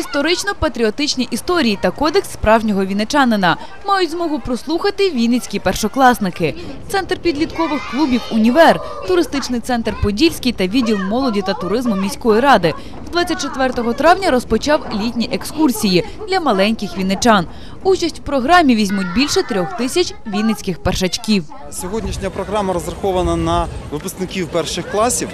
Історично-патріотичні історії та кодекс справжнього вінничанина мають змогу прослухати вінницькі першокласники. Центр підліткових клубів Універ, туристичний центр Подільський та відділ молоді та туризму міської ради 24 травня розпочав літні екскурсії для маленьких вінничан. Участь в програмі візьмуть більше трьох тисяч вінницьких першачків. Сьогоднішня програма розрахована на випускників перших класів.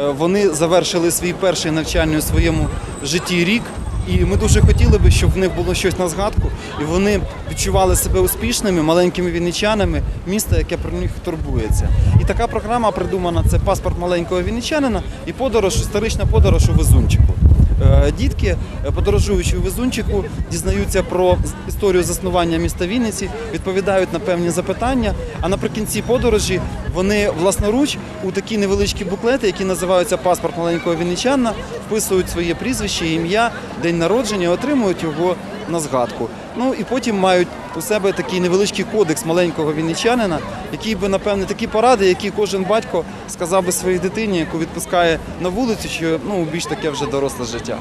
Е, Вони завершили свій перший навчальний у своєму житті рік. І ми дуже хотіли би, щоб в них було щось на згадку, і вони відчували себе успішними, маленькими вінничанами міста, яке про них турбується. І така програма придумана: це паспорт маленького вінничанина і подорож, історична подорож у везунчику. Е, Дітки, е, подорожуючи у везунчику, дізнаються про історію заснування міста Вінниці, відповідають на певні запитання. А наприкінці подорожі вони власноруч у такі невеличкі буклети, які називаються паспорт маленького вінничана, вписують своє прізвище, ім'я, день народження, отримують його на згадку. Ну і потім мають у себе такий невеличкий кодекс маленького вінничанина, який би, напевне, такі поради, які кожен батько сказав би своїй дитині, яку відпускає на вулицю, що ну більш таке вже доросле життя.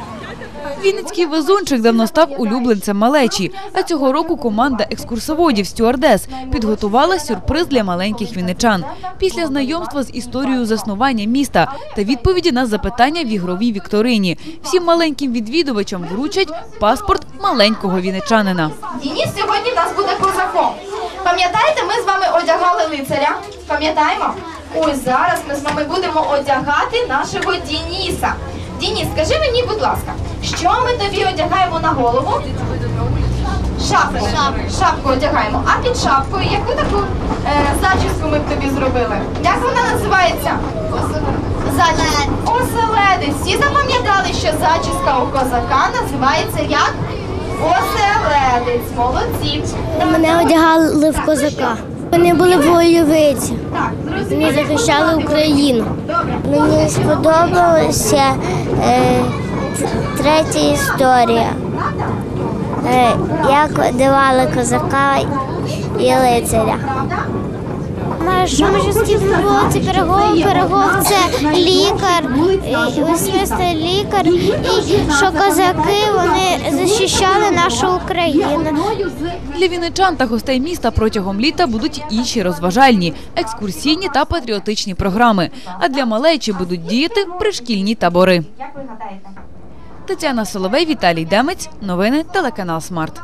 Вінницький везунчик давно став улюбленцем малечі. А цього року команда екскурсоводів стюардес підготувала сюрприз для маленьких вінничан. Після знайомства з історією заснування міста та відповіді на запитання в ігровій вікторині. Всім маленьким відвідувачам вручать паспорт маленького вінничанина. Дініс сьогодні нас буде козаком. Пам'ятаєте, ми з вами одягали лицаря? Пам'ятаємо? Ось зараз ми з вами будемо одягати нашого Дініса. Дініс, скажи мені, будь ласка, що ми тобі одягаємо на голову? Шапку. Шапку одягаємо. А під шапкою яку таку е, зачіску ми б тобі зробили? Як вона називається? Зачіска. Оселедець. Всі запам'ятали, що зачіска у козака називається як? Оселедець. Молодці. Мене одягали в козака. Вони були бойовиці. Так, Вони захищали Україну. Мені сподобалася е, третя історія. Е, як одягали козака і лицаря. Що ми жорсткі це пирогов, пирогов це лікар, і, лікар, і що козаки вони захищали нашу Україну. Для вінничан та гостей міста протягом літа будуть інші розважальні, екскурсійні та патріотичні програми. А для малечі будуть діяти пришкільні табори. Тетяна Соловей, Віталій Демець. Новини телеканал Смарт.